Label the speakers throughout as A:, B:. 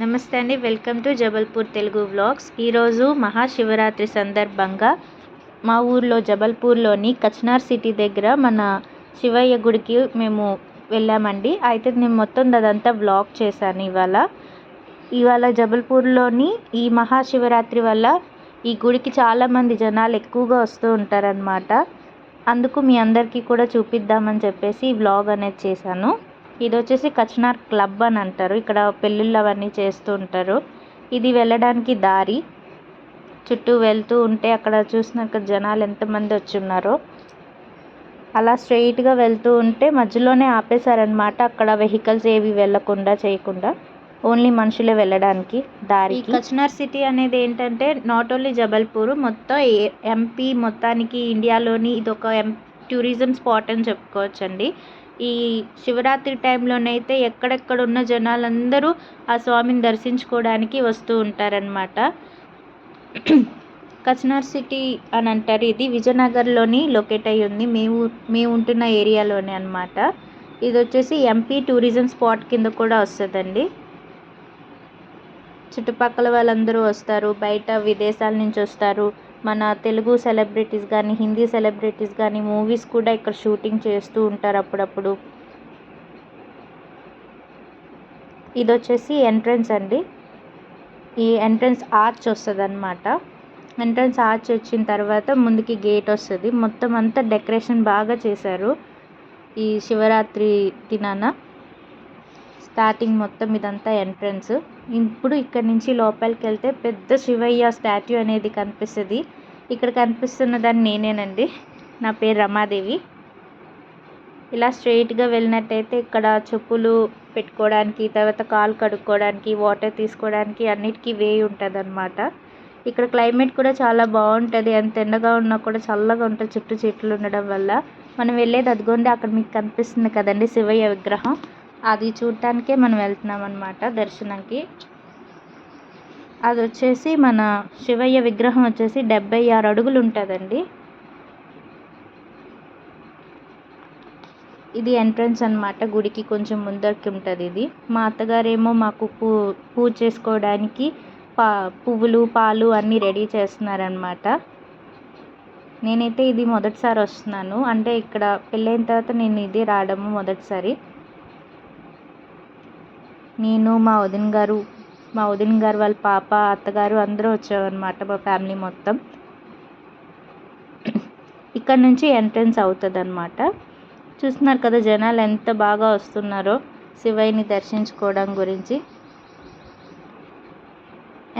A: నమస్తే అండి. Welcome to Jabalpur Telugu vlogs. ఈరోజు మహాశివరాత్రి సందర్భంగా మా ఊర్లో జబల్పూర్లోని కచ్నార్ సిటీ దగ్గర మన శివయ్య గుడికి మేము వెళ్ళామండి. అయితే నేను మొత్తం అదంతా వ్లాగ్ చేశాను ఇవాళ. ఇవాళ జబల్పూర్లోని ఈ మహాశివరాత్రి వల్ల ఈ గుడికి చాలామంది జనాలు ఎక్కువగా వస్తూ ఉంటారనమాట అందుకు మీ అందరికీ కూడా చూపిద్దామని చెప్పేసి ఈ వ్లాగ్ అనేది చేశాను. ఇది వచ్చేసి కచ్నార్ క్లబ్ అని అంటారు. ఇక్కడ పెళ్ళిళ్ళు అవన్నీ చేస్తూ ఉంటారు. ఇది వెళ్ళడానికి దారి. చుట్టూ వెళ్తూ ఉంటే అక్కడ చూసినాక జనాలు ఎంతమంది వచ్చి ఉన్నారో. అలా స్ట్రెయిట్గా వెళ్తూ ఉంటే మధ్యలోనే ఆపేశారనమాట అక్కడ వెహికల్స్ ఏవి వెళ్ళకుండా చేయకుండా. ఓన్లీ మనుషులే వెళ్ళడానికి దారి కచ్నార్ సిటీ అనేది ఏంటంటే నాట్ ఓన్లీ జబల్పూర్ మొత్తం ఏ- ఎంపీ మొత్తానికి ఇండియాలోని ఇది ఒక ఎం టూరిజం స్పాట్ అని చెప్పుకోవచ్చండి. ఈ శివరాత్రి టైంలోనైతే ఎక్కడెక్కడ ఉన్న జనాలందరూ ఆ స్వామిని దర్శించుకోవడానికి వస్తూ ఉంటారనమాట కచ్నార్ సిటీ అని అంటారు. ఇది విజయనగర్లోని లొకేట్ అయి ఉంది. మేము మేము ఉంటున్న ఏరియాలోనే అనమాట ఇది వచ్చేసి ఎంపీ టూరిజం స్పాట్ కింద కూడా వస్తుందండి. చుట్టుపక్కల వాళ్ళందరూ వస్తారు. బయట విదేశాల నుంచి వస్తారు. మన తెలుగు సెలబ్రిటీస్ కానీ హిందీ సెలబ్రిటీస్ కానీ మూవీస్ కూడా ఇక్కడ షూటింగ్ చేస్తూ ఉంటారు అప్పుడప్పుడు. ఇది వచ్చేసి ఎంట్రన్స్ అండి. ఈ ఎంట్రన్స్ ఆర్చ్ వస్తుంది అనమాట ఎంట్రన్స్ ఆర్చ్ వచ్చిన తర్వాత ముందుకి గేట్ వస్తుంది. మొత్తం అంతా డెకరేషన్ బాగా చేశారు ఈ శివరాత్రి దినాన. స్టార్టింగ్ మొత్తం ఇదంతా ఎంట్రన్స్. ఇప్పుడు ఇక్కడ నుంచి లోపలికి వెళ్తే పెద్ద శివయ్య స్టాట్యూ అనేది కనిపిస్తుంది. ఇక్కడ కనిపిస్తున్న దాన్ని నేనేనండి. నా పేరు రమాదేవి. ఇలా స్ట్రైట్గా వెళ్ళినట్టయితే ఇక్కడ చెప్పులు పెట్టుకోవడానికి తర్వాత కాలు కడుక్కోవడానికి వాటర్ తీసుకోవడానికి అన్నిటికీ వే ఉంటుంది ఇక్కడ క్లైమేట్ కూడా చాలా బాగుంటుంది. ఎంత ఎండగా ఉన్నా కూడా చల్లగా ఉంటుంది. చుట్టూ చెట్లు ఉండడం వల్ల. మనం వెళ్ళేది అదిగోండి అక్కడ మీకు కనిపిస్తుంది కదండి శివయ్య విగ్రహం. అది చూడటానికే మనం వెళ్తున్నాం అనమాట దర్శనంకి. అది వచ్చేసి మన శివయ్య విగ్రహం వచ్చేసి డెబ్బై ఆరు అడుగులు ఉంటుందండి ఇది ఎంట్రన్స్ అనమాట గుడికి కొంచెం ముందరికి ఉంటుంది ఇది. మా అత్తగారేమో మాకు పూ పూజ చేసుకోవడానికి పా పువ్వులు పాలు అన్నీ రెడీ చేస్తున్నారనమాట నేనైతే ఇది మొదటిసారి వస్తున్నాను. అంటే ఇక్కడ పెళ్ళైన తర్వాత నేను ఇది రావడము మొదటిసారి. నేను మా వదిన గారు మా వదిన గారు వాళ్ళ పాప అత్తగారు అందరూ వచ్చామన్నమాట మా ఫ్యామిలీ మొత్తం. ఇక్కడ నుంచి ఎంట్రన్స్ అవుతుంది అనమాట చూస్తున్నారు కదా జనాలు ఎంత బాగా వస్తున్నారో శివయ్యని దర్శించుకోవడం గురించి.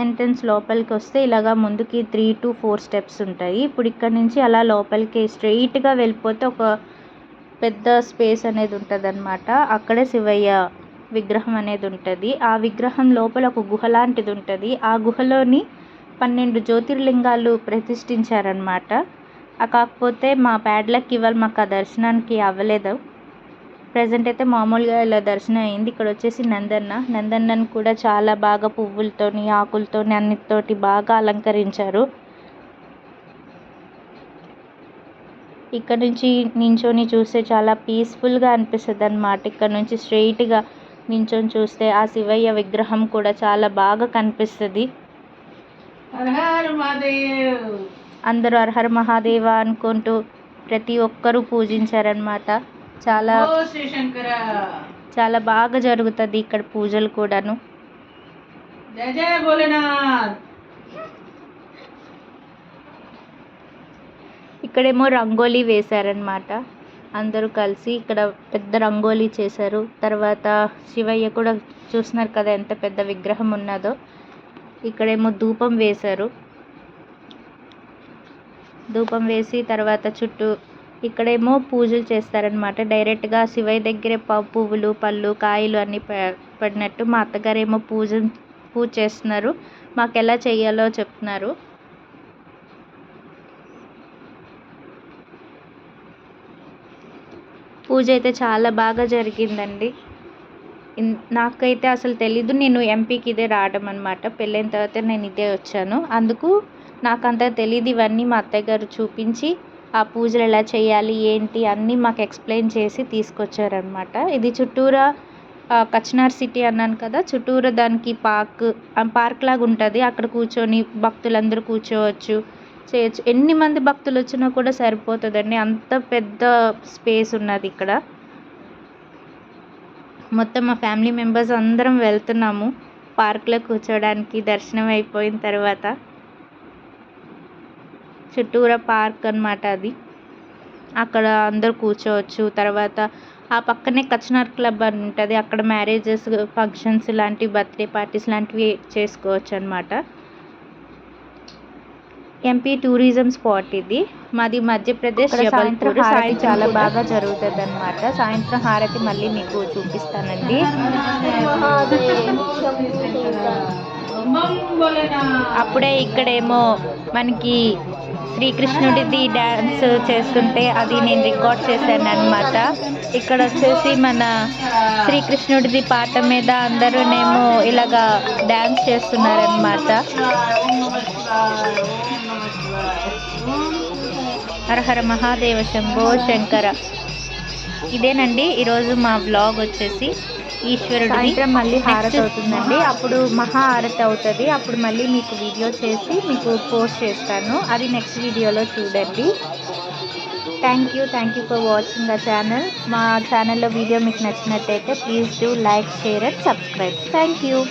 A: ఎంట్రన్స్ లోపలికి వస్తే ఇలాగా ముందుకి త్రీ టు ఫోర్ స్టెప్స్ ఉంటాయి. ఇప్పుడు ఇక్కడ నుంచి అలా లోపలికి స్ట్రెయిట్గా వెళ్ళిపోతే ఒక పెద్ద స్పేస్ అనేది ఉంటుంది అనమాట అక్కడే శివయ్య విగ్రహం అనేది ఉంటుంది. ఆ విగ్రహం లోపల ఒక గుహ లాంటిది ఉంటుంది. ఆ గుహలోని పన్నెండు జ్యోతిర్లింగాలు ప్రతిష్ఠించారనమాట కాకపోతే మా ప్యాడ్లకి ఇవాళ మాకు ఆ దర్శనానికి అవ్వలేదు. ప్రజెంట్ అయితే మామూలుగా ఇలా దర్శనం అయింది. ఇక్కడ వచ్చేసి నందన్న. నందన్నను కూడా చాలా బాగా పువ్వులతోని ఆకులతోని అన్నిటితోటి బాగా అలంకరించారు. ఇక్కడ నుంచి నించొని చూస్తే చాలా పీస్ఫుల్గా అనిపిస్తుంది అనమాట ఇక్కడ నుంచి స్ట్రైట్గా నించొని చూస్తే ఆ శివయ్య విగ్రహం కూడా చాలా బాగా కనిపిస్తుంది. అందరూ అర్హర్ మహాదేవ అనుకుంటూ ప్రతి ఒక్కరూ పూజించారనమాట చాలా చాలా బాగా జరుగుతుంది ఇక్కడ పూజలు కూడాను.
B: జయ జయ భోలేనాథ్.
A: ఇక్కడేమో రంగోలీ వేశారనమాట అందరూ కలిసి ఇక్కడ పెద్ద రంగోలీ చేశారు. తర్వాత శివయ్య కూడా చూస్తున్నారు కదా ఎంత పెద్ద విగ్రహం ఉన్నదో. ఇక్కడేమో ధూపం వేశారు. ధూపం వేసి తర్వాత చుట్టూ ఇక్కడేమో పూజలు చేస్తారనమాట డైరెక్ట్గా శివయ్య దగ్గరే పువ్వులు పళ్ళు కాయలు అన్నీ పడినట్టు మా అత్తగారేమో పూజ పూజ చేస్తున్నారు. మాకు ఎలా చేయాలో చెప్తున్నారు. పూజ అయితే చాలా బాగా జరిగిందండి. నాకైతే అసలు తెలీదు. నేను ఎంపీకి ఇదే రావడం అనమాట పెళ్ళైన తర్వాత నేను ఇదే వచ్చాను. అందుకు నాకు అంత తెలియదు ఇవన్నీ మా అత్తయ్య గారు చూపించి ఆ పూజలు ఎలా చేయాలి ఏంటి అన్నీ మాకు ఎక్స్ప్లెయిన్ చేసి తీసుకొచ్చారనమాట ఇది చుట్టూరా కచ్నార్ సిటీ అన్నాను కదా. చుట్టూరు దానికి పార్క్ పార్క్ లాగా ఉంటుంది. అక్కడ కూర్చొని భక్తులందరూ కూర్చోవచ్చు. చేయొచ్చు ఎన్ని మంది భక్తులు వచ్చినా కూడా సరిపోతుందండి. అంత పెద్ద స్పేస్ ఉన్నది ఇక్కడ. మొత్తం మా ఫ్యామిలీ మెంబర్స్ అందరం వెళ్తున్నాము. పార్క్లో కూర్చోడానికి దర్శనం అయిపోయిన తర్వాత. చుట్టూరా పార్క్ అనమాట అది. అక్కడ అందరు కూర్చోవచ్చు. తర్వాత ఆ పక్కనే కచ్నార్ క్లబ్ అని ఉంటుంది. అక్కడ మ్యారేజెస్ ఫంక్షన్స్ లాంటి బర్త్డే పార్టీస్ లాంటివి చేసుకోవచ్చు అనమాట ఎంపీ టూరిజం స్పాట్ ఇది. మాది మధ్యప్రదేశ్
C: సాయంత్రం హారతి చాలా బాగా
A: జరుగుతుంది అనమాట సాయంత్రం హారతి మళ్ళీ మీకు చూపిస్తానండి. అప్పుడే ఇక్కడేమో మనకి శ్రీకృష్ణుడిది డ్యాన్స్ చేస్తుంటే అది నేను రికార్డ్ చేశాను అనమాట ఇక్కడ వచ్చేసి మన శ్రీకృష్ణుడిది పాట మీద అందరూనేమో ఇలాగా డ్యాన్స్ చేస్తున్నారనమాట హరహర మహాదేవ శంభో శంకర. ఇదేనండి ఈరోజు మా బ్లాగ్ వచ్చేసి ఈశ్వరుడు
C: సాయంత్రం మళ్ళీ హారతి అవుతుందండి. అప్పుడు మహా హారతి అవుతుంది. అప్పుడు మళ్ళీ మీకు వీడియో చేసి మీకు పోస్ట్ చేస్తాను. అది నెక్స్ట్ వీడియోలో చూడండి. Thank you thank you for watching the channel మా ఛానల్లో వీడియో మీకు నచ్చినట్టయితే please do like share and subscribe thank you